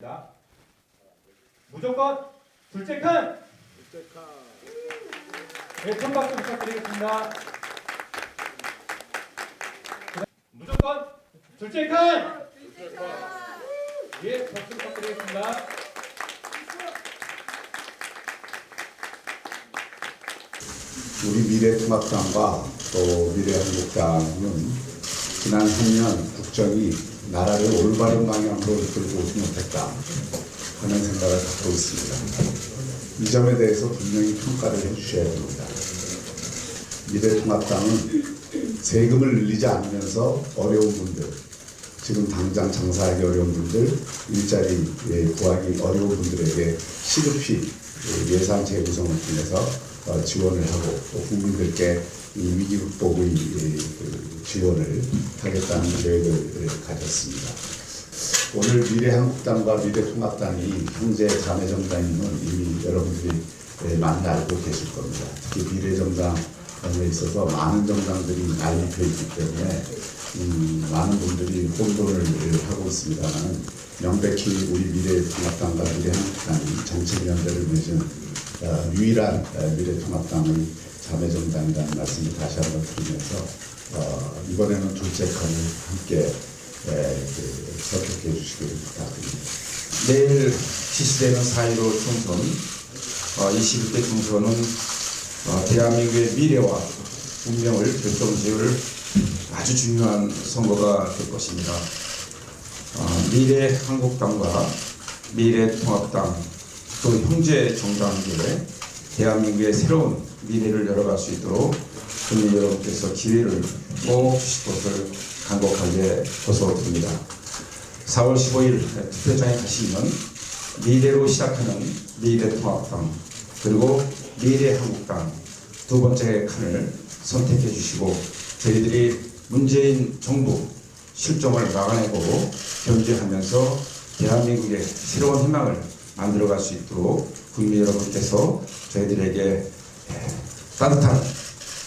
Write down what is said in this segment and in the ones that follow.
자, 무조건 둘째 칸. 네, 큰 박수 부탁드리겠습니다. 무조건 둘째 칸. 예, 박수 부탁드리겠습니다. 우리 미래통합당과 또 미래한국당은 지난 3년 국정이 나라를 올바른 방향으로 이끌고 오지 못했다 하는 생각을 갖고 있습니다. 이 점에 대해서 분명히 평가를 해주셔야 됩니다. 미래통합당은 세금을 늘리지 않으면서 어려운 분들, 지금 당장 장사하기 어려운 분들, 일자리 예, 구하기 어려운 분들에게 시급히 예, 예산 재구성을 통해서 어, 지원을 하고 또 국민들께 이 위기 극복의 예, 그 지원을 하겠다는 계획을 예, 가졌습니다. 오늘 미래한국당과 미래통합당이 형제 자매정당임은 이미 여러분들이 예, 많이 알고 계실 겁니다. 특히 미래정당에 있어서 많은 정당들이 난립해 있기 때문에 음, 많은 분들이 혼돈을 하고 있습니다만 명백히 우리 미래통합당과 미래한국당이 정책연대를 맺은 어, 유일한 어, 미래통합당의 자매정당이라는 말씀을 다시 한번 드리면서 어, 이번에는 둘째 칸을 함께 선택해 주시기를 부탁드립니다. 내일 실시되는 4.15 총선, 어, 21대 총선은 어, 대한민국의 미래와 운명을 결정지을 아주 중요한 선거가 될 것입니다. 어, 미래 한국당과 미래 통합당 또 형제 정당들의 대한민국의 새로운 미래를 열어갈 수 있도록 국민 여러분께서 기회를 꼭 주실 것을 간곡하게 호소드립니다. 4월 15일 투표장에 가시면 미래로 시작하는 미래통합당 그리고 미래한국당 두 번째 칸을 선택해 주시고 저희들이 문재인 정부 실정을 막아내고 견제하면서 대한민국의 새로운 희망을 만들어갈 수 있도록 국민 여러분께서 저희들에게 따뜻한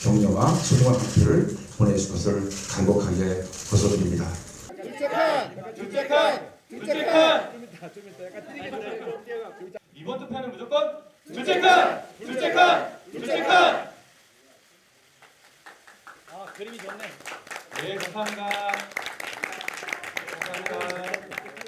격려와 소중한 한 표를 보내주실 것을 간곡하게 칸. 이번 투표는 무조건 칸. 둘째 칸. 둘째 칸. 아, 그림이 좋네. 네, 감사합니다. 감사합니다.